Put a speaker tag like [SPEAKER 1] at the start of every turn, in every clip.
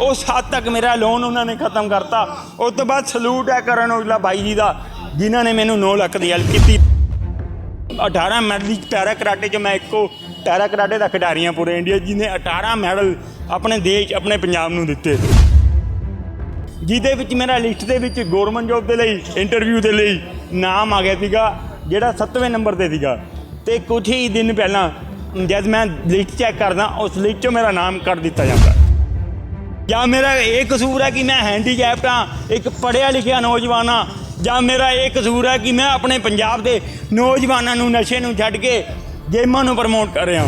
[SPEAKER 1] ਉਸ ਹੱਦ ਤੱਕ ਮੇਰਾ ਲੋਨ ਉਹਨਾਂ ਨੇ ਖਤਮ ਕਰਤਾ। ਉਸ ਤੋਂ ਬਾਅਦ ਸਲੂਟ ਹੈ ਕਰਨ ਔਜਲਾ ਬਾਈ ਜੀ ਦਾ, ਜਿਨ੍ਹਾਂ ਨੇ ਮੈਨੂੰ 9 ਲੱਖ ਦੀ ਹੈਲਪ ਕੀਤੀ। 18 ਮੈਡਲ ਪੈਰਾ ਕਰਾਟੇ 'ਚ ਮੈਂ ਇੱਕੋ, ਪੈਰਾ ਕਰਾਟੇ ਦਾ ਖਿਡਾਰੀ ਹਾਂ ਪੂਰੇ ਇੰਡੀਆ, ਜਿਹਨੇ 18 ਮੈਡਲ ਆਪਣੇ ਦੇਸ਼ ਆਪਣੇ ਪੰਜਾਬ ਨੂੰ ਦਿੱਤੇ। ਜਿਹਦੇ ਵਿੱਚ ਮੇਰਾ ਲਿਸਟ ਦੇ ਵਿੱਚ ਗਵਰਨਮੈਂਟ ਜੋਬ ਦੇ ਲਈ ਇੰਟਰਵਿਊ ਦੇ ਲਈ ਨਾਮ ਆ ਗਿਆ ਸੀਗਾ, ਜਿਹੜਾ 7ਵੇਂ ਨੰਬਰ ਤੇ ਸੀਗਾ। ਤੇ ਕੁਝ ਹੀ ਦਿਨ ਪਹਿਲਾਂ ਜਦ ਮੈਂ ਲਿਸਟ ਚੈੱਕ ਕਰਦਾ, ਉਸ ਲਿਸਟ 'ਚੋਂ ਮੇਰਾ ਨਾਮ ਕੱਢ ਦਿੱਤਾ ਜਾਂਦਾ। ਜਾਂ ਮੇਰਾ ਇਹ ਕਸੂਰ ਹੈ ਕਿ ਮੈਂ ਹੈਂਡੀਕੈਪਟ ਹਾਂ, ਇੱਕ ਪੜ੍ਹਿਆ ਲਿਖਿਆ ਨੌਜਵਾਨ ਹਾਂ, ਜਾਂ ਮੇਰਾ ਇਹ ਕਸੂਰ ਹੈ ਕਿ ਮੈਂ ਆਪਣੇ ਪੰਜਾਬ ਦੇ ਨੌਜਵਾਨਾਂ ਨੂੰ, ਨਸ਼ੇ ਨੂੰ ਛੱਡ ਕੇ ਗੇਮਾਂ ਨੂੰ ਪ੍ਰਮੋਟ ਕਰ ਰਿਹਾ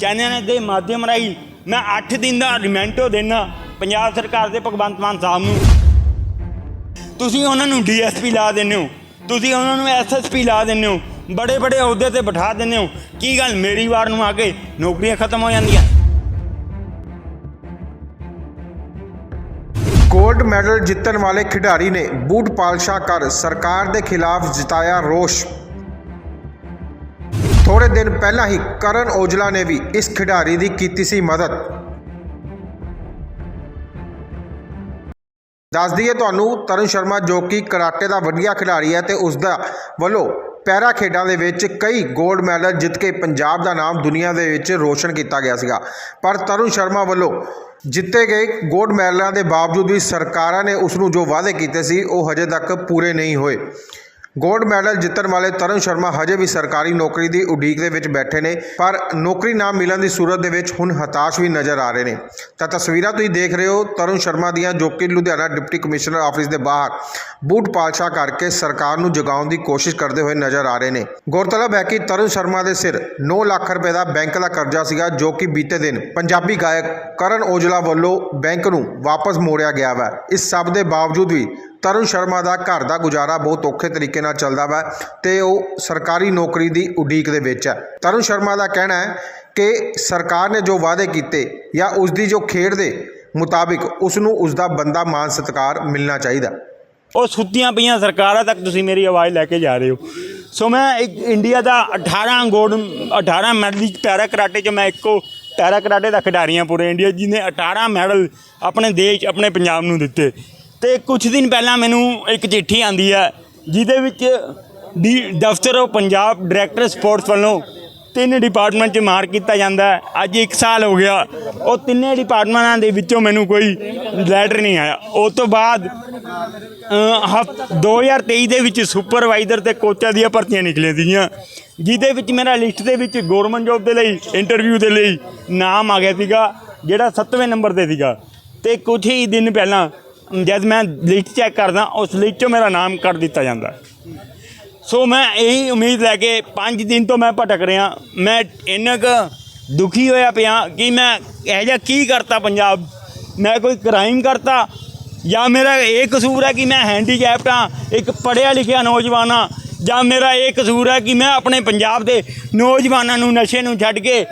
[SPEAKER 1] ਚੈਨਲ ਦੇ ਮਾਧਿਅਮ ਰਾਹੀਂ ਮੈਂ 8 ਦਿਨ ਦਾ ਰਿਮੈਂਟੋ ਦੇਣਾ ਪੰਜਾਬ ਸਰਕਾਰ ਦੇ ਭਗਵੰਤ ਮਾਨ ਸਾਹਿਬ ਨੂੰ। ਤੁਸੀਂ ਉਹਨਾਂ ਨੂੰ ਡੀਐਸਪੀ ਲਾ ਦਿੰਦੇ ਹੋ, ਤੁਸੀਂ ਉਹਨਾਂ ਨੂੰ ਐਸਐਸਪੀ ਲਾ ਦਿੰਦੇ ਹੋ ਬੜੇ ਬੜੇ ਅਹੁਦੇ ਤੇ ਬਿਠਾ ਦਿੰਦੇ ਹੋ। ਕੀ ਗੱਲ, ਮੇਰੀ ਵਾਰ ਨੂੰ ਆ ਕੇ ਨੌਕਰੀਆਂ ਖਤਮ ਹੋ ਜਾਂਦੀਆਂ?
[SPEAKER 2] ਗੋਲਡ ਮੈਡਲ ਜਿੱਤਣ ਵਾਲੇ ਖਿਡਾਰੀ ਨੇ ਬੂਟ ਪਾਲਸ਼ਾ ਕਰ ਸਰਕਾਰ ਦੇ ਖਿਲਾਫ ਜਿਤਾਇਆ ਰੋਸ਼। ਥੋੜੇ ਦਿਨ ਪਹਿਲਾਂ ਹੀ ਕਰਨ ਔਜਲਾ ਨੇ ਵੀ ਇਸ ਖਿਡਾਰੀ ਦੀ ਕੀਤੀ ਸੀ ਮਦਦ। ਦੱਸ ਦਈਏ ਤੁਹਾਨੂੰ, ਤਰੁਣ ਸ਼ਰਮਾ ਜੋ ਕਿ ਕਰਾਟੇ ਦਾ ਵਧੀਆ ਖਿਡਾਰੀ ਹੈ ਤੇ ਉਸ ਦਾ ਵੱਲੋਂ ਪੈਰਾ ਖੇਡਾਂ ਦੇ ਵਿੱਚ ਕਈ 골ਡ ਮੈਡਲ ਜਿੱਤ ਕੇ ਪੰਜਾਬ ਦਾ ਨਾਮ ਦੁਨੀਆ ਦੇ ਵਿੱਚ ਰੋਸ਼ਨ ਕੀਤਾ ਗਿਆ ਸੀਗਾ। ਪਰ ਤਰੁਣ ਸ਼ਰਮਾ ਵੱਲੋਂ ਜਿੱਤੇ ਗਏ 골ਡ ਮੈਡਲਾਂ ਦੇ ਬਾਵਜੂਦ ਵੀ ਸਰਕਾਰਾਂ ਨੇ ਉਸ ਨੂੰ ਜੋ ਵਾਅਦੇ ਕੀਤੇ ਸੀ, ਉਹ ਹਜੇ ਤੱਕ ਪੂਰੇ ਨਹੀਂ ਹੋਏ। ਗੋਲਡ ਮੈਡਲ ਜਿੱਤਣ ਵਾਲੇ ਤਰੁਣ ਸ਼ਰਮਾ ਹਜੇ ਵੀ ਸਰਕਾਰੀ ਨੌਕਰੀ ਦੀ ਉਡੀਕ ਦੇ ਵਿੱਚ ਬੈਠੇ ਨੇ, ਪਰ ਨੌਕਰੀ ਨਾ ਮਿਲਣ ਦੀ ਸੂਰਤ ਦੇ ਵਿੱਚ ਹੁਣ ਹਤਾਸ਼ ਵੀ ਨਜ਼ਰ ਆ ਰਹੇ ਨੇ। ਤਾਂ ਤਸਵੀਰਾਂ ਤੁਸੀਂ ਦੇਖ ਰਹੇ ਹੋ ਤਰੁਣ ਸ਼ਰਮਾ ਦੀਆਂ ਜੋ ਕਿ ਲੁਧਿਆਣਾ ਡਿਪਟੀ ਕਮਿਸ਼ਨਰ ਆਫਿਸ ਦੇ ਬਾਹਰ ਬੂਟ ਪਾਲਸ਼ਾ ਕਰਕੇ ਸਰਕਾਰ ਨੂੰ ਜਗਾਉਣ ਦੀ ਕੋਸ਼ਿਸ਼ ਕਰਦੇ ਹੋਏ ਨਜ਼ਰ ਆ ਰਹੇ ਨੇ। ਗੌਰਤਲਬ ਹੈ ਕਿ ਤਰੁਣ ਸ਼ਰਮਾ ਦੇ ਸਿਰ 9 ਲੱਖ ਰੁਪਏ ਦਾ ਬੈਂਕ ਦਾ ਕਰਜ਼ਾ ਸੀਗਾ, ਜੋ ਕਿ ਬੀਤੇ ਦਿਨ ਪੰਜਾਬੀ ਗਾਇਕ ਕਰਨ ਔਜਲਾ ਵੱਲੋਂ ਬੈਂਕ ਨੂੰ ਵਾਪਸ ਮੋੜਿਆ ਗਿਆ ਵਾ। ਇਸ ਸਭ ਦੇ ਬਾਵਜੂਦ ਵੀ ਤਰੁਣ ਸ਼ਰਮਾ ਦਾ ਘਰ ਦਾ ਗੁਜ਼ਾਰਾ ਬਹੁਤ ਔਖੇ ਤਰੀਕੇ ਨਾਲ ਚੱਲਦਾ ਵਾ ਤੇ ਉਹ ਸਰਕਾਰੀ ਨੌਕਰੀ ਦੀ ਉਡੀਕ ਦੇ ਵਿੱਚ ਹੈ। ਤਰੁਣ ਸ਼ਰਮਾ ਦਾ ਕਹਿਣਾ ਹੈ ਕਿ ਸਰਕਾਰ ਨੇ ਜੋ ਵਾਅਦੇ ਕੀਤੇ ਜਾਂ ਉਸ ਦੀ ਜੋ ਖੇਡ ਦੇ ਮੁਤਾਬਿਕ ਉਸ ਨੂੰ ਉਸ ਦਾ ਬੰਦਾ ਮਾਨ ਸਤਿਕਾਰ ਮਿਲਣਾ ਚਾਹੀਦਾ।
[SPEAKER 1] ਉਹ ਸੁੱਤੀਆਂ ਪਈਆਂ ਸਰਕਾਰਾਂ ਤੱਕ ਤੁਸੀਂ ਮੇਰੀ ਆਵਾਜ਼ ਲੈ ਕੇ ਜਾ ਰਹੇ ਹੋ। ਸੋ ਮੈਂ ਇੱਕ ਇੰਡੀਆ ਦਾ 18 ਗੋਲਡ 18 ਮੈਡਲ ਪੈਰਾ ਕਰਾਟੇ 'ਚ ਮੈਂ ਇੱਕੋ ਪੈਰਾ ਕਰਾਟੇ ਦਾ ਖਿਡਾਰੀ ਹਾਂ ਪੂਰੇ ਇੰਡੀਆ, ਜਿਹਨੇ 18 ਮੈਡਲ ਆਪਣੇ ਦੇਸ਼, ਆਪਣੇ ਪੰਜਾਬ ਨੂੰ ਦਿੱਤੇ। ਤੇ ਕੁਝ ਦਿਨ ਪਹਿਲਾਂ ਮੈਨੂੰ ਇੱਕ ਚਿੱਠੀ ਆਂਦੀ ਹੈ ਜਿਹਦੇ ਵਿੱਚ ਡੀ ਦਫ਼ਤਰ ਆਫ ਪੰਜਾਬ ਡਾਇਰੈਕਟਰ ਸਪੋਰਟਸ ਵੱਲੋਂ ਤਿੰਨ ਡਿਪਾਰਟਮੈਂਟ 'ਚ ਮਾਰ ਕੀਤਾ ਜਾਂਦਾ ਹੈ। ਅੱਜ 1 ਸਾਲ ਹੋ ਗਿਆ ਉਹ ਤਿੰਨੇ ਡਿਪਾਰਟਮੈਂਟਾਂ ਦੇ ਵਿੱਚੋਂ ਮੈਨੂੰ ਕੋਈ ਲੈਟਰ ਨਹੀਂ ਆਇਆ। ਉਸ ਤੋਂ ਬਾਅਦ ਅ, ਹਫ 2023 ਦੇ ਵਿੱਚ ਸੁਪਰਵਾਈਜ਼ਰ ਤੇ ਕੋਚਾਂ ਦੀਆਂ ਭਰਤੀਆਂ ਨਿਕਲੀਆਂ ਸੀਗੀਆਂ ਜਿਹਦੇ ਵਿੱਚ ਮੇਰਾ ਲਿਸਟ ਦੇ ਵਿੱਚ ਗਵਰਨਮੈਂਟ ਜੋਬ ਦੇ ਲਈ ਇੰਟਰਵਿਊ ਦੇ ਲਈ ਨਾਮ ਆ ਗਿਆ ਸੀਗਾ ਜਿਹੜਾ 7ਵੇਂ ਨੰਬਰ ਤੇ ਸੀਗਾ। ਤੇ ਕੁਝ ਹੀ ਦਿਨ ਪਹਿਲਾਂ ਜਦ ਮੈਂ ਲਿਸਟ ਚੈੱਕ ਕਰਦਾ, ਉਸ ਲਿਸਟ 'ਚੋਂ ਮੇਰਾ ਨਾਮ ਕੱਢ ਦਿੱਤਾ ਜਾਂਦਾ। ਸੋ ਮੈਂ ਇਹੀ ਉਮੀਦ ਲੈ ਕੇ 5 ਦਿਨ ਤੋਂ ਮੈਂ ਭਟਕ ਰਿਹਾ। ਮੈਂ ਇੰਨਾ ਕੁ ਦੁਖੀ ਹੋਇਆ ਪਿਆ ਕਿ ਮੈਂ ਇਹ ਜਿਹਾ ਕੀ ਕਰਤਾ ਪੰਜਾਬ? ਮੈਂ ਕੋਈ ਕ੍ਰਾਈਮ ਕਰਤਾ? ਜਾਂ ਮੇਰਾ ਇਹ ਕਸੂਰ ਹੈ ਕਿ ਮੈਂ ਹੈਂਡੀਕੈਪਟ ਹਾਂ, ਇੱਕ ਪੜ੍ਹਿਆ ਲਿਖਿਆ ਨੌਜਵਾਨ ਹਾਂ? ਜਾਂ ਮੇਰਾ ਇਹ ਕਸੂਰ ਹੈ ਕਿ ਮੈਂ ਆਪਣੇ ਪੰਜਾਬ ਦੇ ਨੌਜਵਾਨਾਂ ਨੂੰ, ਨਸ਼ੇ ਨੂੰ ਛੱਡ ਕੇ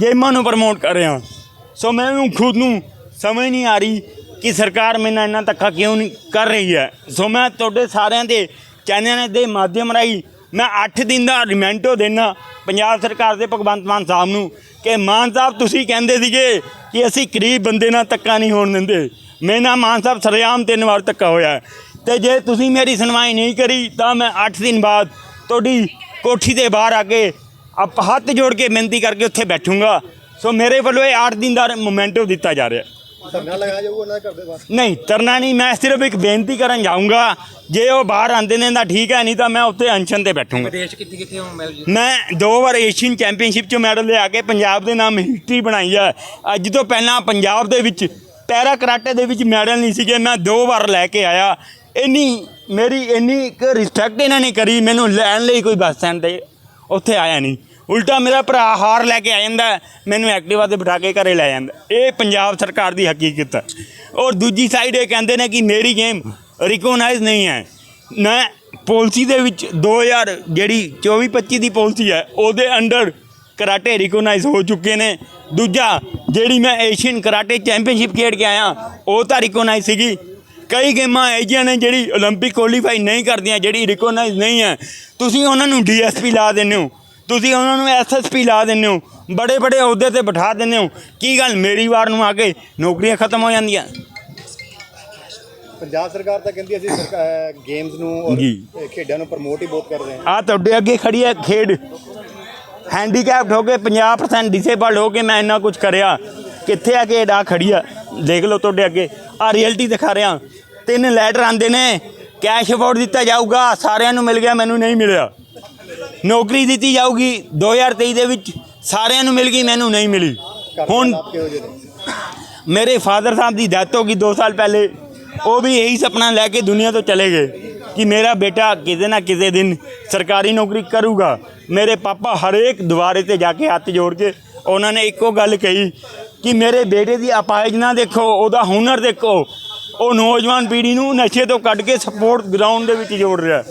[SPEAKER 1] ਗੇਮਾਂ ਨੂੰ ਪ੍ਰਮੋਟ ਕਰ ਰਿਹਾ ਸੋ ਮੈਨੂੰ ਖੁਦ ਨੂੰ ਸਮਝ ਨਹੀਂ ਆ ਰਹੀ ਕਿ ਸਰਕਾਰ ਮੇਰੇ ਨਾਲ ਇੰਨਾ ਧੱਕਾ ਕਿਉਂ ਨਹੀਂ ਕਰ ਰਹੀ ਹੈ? ਸੋ ਮੈਂ ਤੁਹਾਡੇ ਸਾਰਿਆਂ ਦੇ ਚੈਨਲ ਦੇ ਮਾਧਿਅਮ ਰਾਹੀਂ ਮੈਂ 8 ਦਿਨ ਦਾ ਰਿਮੈਂਟੋ ਦੇਣਾ ਪੰਜਾਬ ਸਰਕਾਰ ਦੇ ਭਗਵੰਤ ਮਾਨ ਸਾਹਿਬ ਨੂੰ ਕਿ ਮਾਨ ਸਾਹਿਬ ਤੁਸੀਂ ਕਹਿੰਦੇ ਸੀਗੇ ਕਿ ਅਸੀਂ ਗਰੀਬ ਬੰਦੇ ਨਾਲ ਧੱਕਾ ਨਹੀਂ ਹੋਣ ਦਿੰਦੇ। ਮੇਰੇ ਨਾਲ ਮਾਨ ਸਾਹਿਬ ਸਰੇਆਮ ਤਿੰਨ ਵਾਰ ਧੱਕਾ ਹੋਇਆ ਹੈ। ਤੇ ਜੇ ਤੁਸੀਂ ਮੇਰੀ ਸੁਣਵਾਈ ਨਹੀਂ ਕਰੀ ਤਾਂ ਮੈਂ 8 ਦਿਨ ਬਾਅਦ ਤੁਹਾਡੀ ਕੋਠੀ ਦੇ ਬਾਹਰ ਆ ਕੇ ਆਪ ਹੱਥ ਜੋੜ ਕੇ ਬੇਨਤੀ ਕਰਕੇ ਉੱਥੇ ਬੈਠੂੰਗਾ। ਸੋ ਮੇਰੇ ਵੱਲੋਂ ਇਹ 8 ਦਿਨ ਦਾ ਮੋਮੈਂਟੋ ਦਿੱਤਾ ਜਾ ਰਿਹਾ
[SPEAKER 3] ਧਰਨਾ ਲਗਾਇਆ ਜਾਊਗਾ ਉਹਨਾਂ ਦੇ ਘਰ ਦੇ ਬਾਹਰ?
[SPEAKER 1] ਨਹੀਂ ਤਰਨਾ ਨਹੀਂ ਮੈਂ ਸਿਰਫ ਇੱਕ ਬੇਨਤੀ ਕਰਨ ਜਾਊਂਗਾ। ਜੇ ਉਹ ਬਾਹਰ ਆਂਦੇ ਨੇ ਤਾਂ ਠੀਕ ਹੈ ਨਹੀਂ ਤਾਂ ਮੈਂ ਉੱਥੇ ਅਨਸ਼ਨ ਤੇ ਬੈਠੂੰਗਾ।
[SPEAKER 4] ਵਿਦੇਸ਼ ਕਿੱਥੇ ਕਿੱਥੇ ਹੋ ਮੈਲ
[SPEAKER 1] ਮੈਂ ਦੋ ਵਾਰ ਏਸ਼ੀਅਨ ਚੈਂਪੀਅਨਸ਼ਿਪ 'ਚ ਮੈਡਲ ਲਿਆ ਕੇ ਪੰਜਾਬ ਦੇ ਨਾਮ ਹਿਸਟਰੀ ਬਣਾਈ ਹੈ ਅੱਜ ਤੋਂ ਪਹਿਲਾਂ ਪੰਜਾਬ ਦੇ ਵਿੱਚ ਪੈਰਾ ਕਰਾਟੇ ਦੇ ਵਿੱਚ ਮੈਡਲ ਨਹੀਂ ਸੀਗੇ ਮੈਂ ਦੋ ਵਾਰ ਲੈ ਕੇ ਆਇਆ। ਇੰਨੀ ਮੇਰੀ ਇੰਨੀ ਇੱਕ ਰਿਸਪੈਕਟ ਇਹਨਾਂ ਨੇ ਕਰੀ ਮੈਨੂੰ ਲੈਣ ਲਈ ਕੋਈ ਬੱਸ ਸਟੈਂਡ ਤੇ ਉੱਥੇ ਆਇਆ ਨਹੀਂ। ਉਲਟਾ ਮੇਰਾ ਭਰਾ ਹਾਰ ਲੈ ਕੇ ਆ ਜਾਂਦਾ ਹੈ, ਮੈਨੂੰ ਐਕਟਿਵਾ ਤੇ ਬਿਠਾ ਕੇ ਘਰੇ ਲੈ ਜਾਂਦਾ ਇਹ ਪੰਜਾਬ ਸਰਕਾਰ ਦੀ ਹਕੀਕਤ ਹੈ ਔਰ ਦੂਜੀ ਸਾਈਡ ਇਹ ਕਹਿੰਦੇ ਨੇ ਕਿ ਮੇਰੀ ਗੇਮ ਰਿਕੋਗਨਾਈਜ਼ ਨਹੀਂ ਹੈ ਮੈਂ ਪਾਲਿਸੀ ਦੇ ਵਿੱਚ 2000 ਜਿਹੜੀ 24 25 ਦੀ ਪਾਲਿਸੀ ਹੈ ਉਹਦੇ ਅੰਡਰ ਕਰਾਟੇ ਰਿਕੋਗਨਾਈਜ਼ ਹੋ ਚੁੱਕੇ ਨੇ ਦੂਜਾ ਜਿਹੜੀ ਮੈਂ ਏਸ਼ੀਅਨ ਕਰਾਟੇ ਚੈਂਪੀਅਨਸ਼ਿਪ ਖੇਡ ਕੇ ਆਇਆ ਉਹ ਤਾਂ ਰਿਕੋਗਨਾਈਜ਼ ਸੀਗੀ ਕਈ ਗੇਮਾਂ ਐਜੀਆਂ ਨੇ ਜਿਹੜੀ 올림픽 ਕੁਆਲੀਫਾਈ ਨਹੀਂ ਕਰਦੀਆਂ ਜਿਹੜੀ ਰਿਕੋਗਨਾਈਜ਼ ਨਹੀਂ ਹੈ ਤੁਸੀਂ ਉਹਨਾਂ ਨੂੰ ਡੀਐਸਪੀ ਲਾ ਦਿੰਦੇ ਹੋ ਤੁਸੀਂ ਉਹਨਾਂ ਨੂੰ ਐਸਐਸਪੀ ਲਾ ਦਿੰਦੇ ਹੋ ਬੜੇ ਬੜੇ ਅਹੁਦੇ ਤੇ ਬਿਠਾ ਦਿੰਦੇ ਹੋ। ਕੀ ਗੱਲ ਮੇਰੀ ਵਾਰ ਨੂੰ ਆ ਕੇ ਨੌਕਰੀਆਂ ਖਤਮ ਹੋ ਜਾਂਦੀਆਂ?
[SPEAKER 3] ਪੰਜਾਬ ਸਰਕਾਰ ਤਾਂ ਕਹਿੰਦੀ ਅਸੀਂ ਗੇਮਸ ਨੂੰ ਔਰ ਖੇਡਾਂ ਨੂੰ ਪ੍ਰਮੋਟ ਹੀ ਬਹੁਤ ਕਰਦੇ ਹਾਂ।
[SPEAKER 1] ਆ ਤੁਹਾਡੇ ਅੱਗੇ ਖੜੀ ਹੈ ਖੇਡ। ਹੈਂਡੀਕੈਪਡ ਹੋ ਕੇ 50% ਡਿਸੇਬਲਡ ਹੋ ਕੇ ਮੈਂ ਇੰਨਾ ਕੁਝ ਕਰਿਆ। ਕਿੱਥੇ ਆ ਕੇ ਆ ਖੜੀ ਆ? ਦੇਖ ਲਓ ਤੁਹਾਡੇ ਅੱਗੇ। ਆ ਰਿਐਲਿਟੀ ਦਿਖਾ ਰਿਹਾ। ਤਿੰਨ ਲੈਟਰ ਆਂਦੇ ਨੇ। ਕੈਸ਼ ਅਵਾਰਡ ਦਿੱਤਾ ਜਾਊਗਾ। ਸਾਰਿਆਂ ਨੂੰ ਮਿਲ ਗਿਆ ਮੈਨੂੰ ਨਹੀਂ ਮਿਲਿਆ। ਨੌਕਰੀ ਦਿੱਤੀ ਜਾਊਗੀ 2023 ਦੇ ਵਿੱਚ ਸਾਰਿਆਂ ਨੂੰ ਮਿਲ ਗਈ ਮੈਨੂੰ ਨਹੀਂ ਮਿਲੀ। ਹੁਣ ਮੇਰੇ ਫਾਦਰ ਸਾਹਿਬ ਦੀ ਡੈਥ ਹੋ ਗਈ 2 ਸਾਲ ਪਹਿਲੇ। ਉਹ ਵੀ ਇਹੀ ਸੁਪਨਾ ਲੈ ਕੇ ਦੁਨੀਆ ਤੋਂ ਚਲੇ ਗਏ ਕਿ ਮੇਰਾ ਬੇਟਾ ਕਿਤੇ ਨਾ ਕਿਤੇ ਦਿਨ ਸਰਕਾਰੀ ਨੌਕਰੀ ਕਰੂਗਾ। ਮੇਰੇ ਪਾਪਾ ਹਰੇਕ ਦੁਆਰੇ ਤੇ ਜਾ ਕੇ ਹੱਥ ਜੋੜ ਕੇ ਉਹਨਾਂ ਨੇ ਇੱਕੋ ਗੱਲ ਕਹੀ ਕਿ ਮੇਰੇ ਬੇਟੇ ਦੀ ਅਪਾਇਜ ਨਾ ਦੇਖੋ ਉਹਦਾ ਹੁਨਰ ਦੇਖੋ। ਉਹ ਨੌਜਵਾਨ ਪੀੜ੍ਹੀ ਨੂੰ ਨਸ਼ੇ ਤੋਂ ਕੱਢ ਕੇ ਸਪੋਰਟ ਗਰਾਊਂਡ ਦੇ ਵਿੱਚ ਜੋੜ ਰਿਹਾ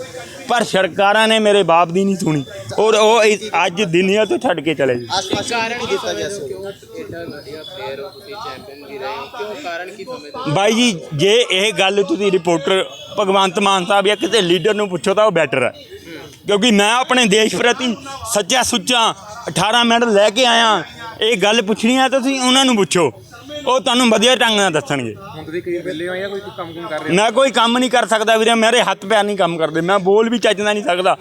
[SPEAKER 1] ਪਰ ਸਰਕਾਰਾਂ ਨੇ ਮੇਰੇ ਬਾਪ ਦੀ ਨਹੀਂ ਸੁਣੀ। ਔਰ ਉਹ ਇਸ- ਅੱਜ ਦੁਨੀਆ ਤੋਂ ਛੱਡ ਕੇ ਚਲੇ ਗਏ।
[SPEAKER 4] ਕਾਰਨ ਕੀ ਸਮਝਦੇ ਹੋ? ਕਿਉਂ ਐਡਾ ਵਧੀਆ ਪਲੇਅਰ ਹੋ ਤੁਸੀਂ ਚੈਂਪੀਅਨ ਵੀ ਰਹੇ ਹੋ? ਕਿਉਂ ਕਾਰਨ ਕੀ ਸਮਝਦੇ ਹੋ?
[SPEAKER 1] ਬਾਈ ਜੀ ਜੇ ਇਹ ਗੱਲ ਤੁਸੀਂ ਰਿਪੋਰਟਰ ਭਗਵੰਤ ਮਾਨ ਸਾਹਿਬ ਜਾਂ ਕਿਸੇ ਲੀਡਰ ਨੂੰ ਪੁੱਛੋ ਤਾਂ ਉਹ ਬੈਟਰ ਹੈ। ਕਿਉਂਕਿ ਮੈਂ ਆਪਣੇ ਦੇਸ਼ ਪ੍ਰਤੀ ਸੱਚਾ ਸੁੱਚਾ 18 ਮੈਡਲ ਲੈ ਕੇ ਆਇਆ। ਇਹ ਗੱਲ ਪੁੱਛਣੀ ਹੈ ਤਾਂ ਤੁਸੀਂ ਉਹਨਾਂ ਨੂੰ ਪੁੱਛੋ। ਉਹ ਤੁਹਾਨੂੰ ਵਧੀਆ ਢੰਗ ਨਾਲ ਦੱਸਣਗੇ।
[SPEAKER 5] ਹੁਣ ਤੁਸੀਂ ਕਈ ਵਿਹਲੇ ਹੋ ਜਾਂ ਕੋਈ ਕੰਮ ਕੁਮ ਕਰ ਰਹੇ
[SPEAKER 1] ਮੈਂ ਕੋਈ ਕੰਮ ਨਹੀਂ ਕਰ ਸਕਦਾ ਵੀਰੇ ਮੇਰੇ ਹੱਥ ਪੈਰ ਨਹੀਂ ਕੰਮ ਕਰਦੇ ਮੈਂ ਬੋਲ ਵੀ ਚੱਜਦਾ ਨਹੀਂ ਸਕਦਾ।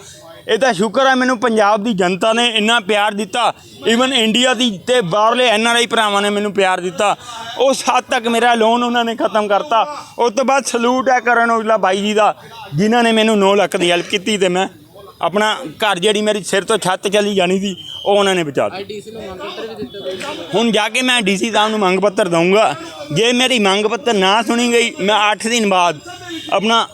[SPEAKER 1] ਇਹ ਤਾਂ ਸ਼ੁਕਰ ਹੈ ਮੈਨੂੰ ਪੰਜਾਬ ਦੀ ਜਨਤਾ ਨੇ ਇੰਨਾ ਪਿਆਰ ਦਿੱਤਾ ਈਵਨ ਇੰਡੀਆ ਦੀ ਤੇ ਬਾਹਰਲੇ ਐਨ ਆਰ ਆਈ ਭਰਾਵਾਂ ਨੇ ਮੈਨੂੰ ਪਿਆਰ ਦਿੱਤਾ। ਉਸ ਹੱਦ ਤੱਕ ਮੇਰਾ ਲੋਨ ਉਹਨਾਂ ਨੇ ਖਤਮ ਕਰਤਾ। ਉਸ ਤੋਂ ਬਾਅਦ ਸਲੂਟ ਹੈ ਕਰਨ ਔਜਲਾ ਬਾਈ ਜੀ ਦਾ ਜਿਨ੍ਹਾਂ ਨੇ ਮੈਨੂੰ 9 ਲੱਖ ਦੀ ਹੈਲਪ ਕੀਤੀ ਤੇ ਮੈਂ ਆਪਣਾ ਘਰ ਜਿਹੜੀ ਮੇਰੀ ਸਿਰ ਤੋਂ ਛੱਤ ਚਲੀ ਜਾਣੀ ਸੀ ਉਹ ਉਹਨਾਂ ਨੇ ਬਚਾ ਦਿੱਤੀ।
[SPEAKER 4] ਡੀਸੀ ਨੂੰ ਮੰਗ ਪੱਤਰ ਵੀ ਦਿੱਤਾ ਕੋਈ?
[SPEAKER 1] ਹੁਣ ਜਾ ਕੇ ਮੈਂ ਡੀਸੀ ਸਾਹਿਬ ਨੂੰ ਮੰਗ ਪੱਤਰ ਦਊਂਗਾ। ਜੇ ਮੇਰੀ ਮੰਗ ਪੱਤਰ ਨਾ ਸੁਣੀ ਗਈ ਮੈਂ 8 ਦਿਨ ਬਾਅਦ ਆਪਣਾ